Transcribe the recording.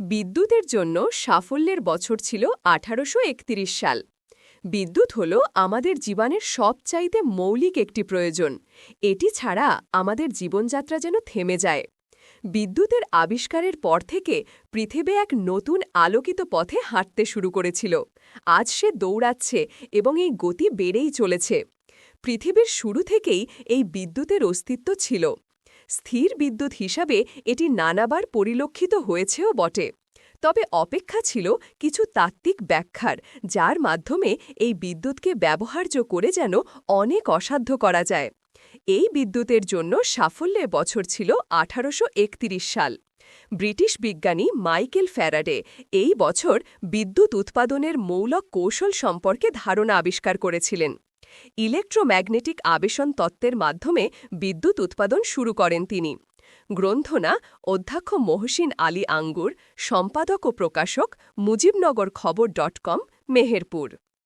বিদ্যুতের জন্য সাফল্যের বছর ছিল আঠারোশো একত্রিশ সাল। বিদ্যুৎ হল আমাদের জীবনের সবচাইতে মৌলিক একটি প্রয়োজন। এটি ছাড়া আমাদের জীবনযাত্রা যেন থেমে যায়। বিদ্যুতের আবিষ্কারের পর থেকে পৃথিবী এক নতুন আলোকিত পথে হাঁটতে শুরু করেছিল। আজ সে দৌড়াচ্ছে এবং এই গতি বেড়েই চলেছে। পৃথিবীর শুরু থেকেই এই বিদ্যুতের অস্তিত্ব ছিল। স্থির বিদ্যুৎ হিসাবে এটি নানাবার পরিলক্ষিত হয়েছেও বটে। তবে অপেক্ষা ছিল কিছু তাত্ত্বিক ব্যাখ্যার, যার মাধ্যমে এই বিদ্যুৎকে ব্যবহার্য করে যেন অনেক অসাধ্য করা যায়। এই বিদ্যুতের জন্য সাফল্যের বছর ছিল আঠারোশো একত্রিশ সাল। ব্রিটিশ বিজ্ঞানী মাইকেল ফ্যারাডে এই বছর বিদ্যুৎ উৎপাদনের মৌলক কৌশল সম্পর্কে ধারণা আবিষ্কার করেছিলেন। ইলেকট্রোম্যাগনেটিক আবেশন তত্ত্বের মাধ্যমে বিদ্যুৎ উৎপাদন শুরু করেন তিনি। গ্রন্থনা, অধ্যক্ষ মহসিন আলী আঙ্গুর, সম্পাদক ও প্রকাশক মুজিবনগর খবর ডট কম, মেহেরপুর।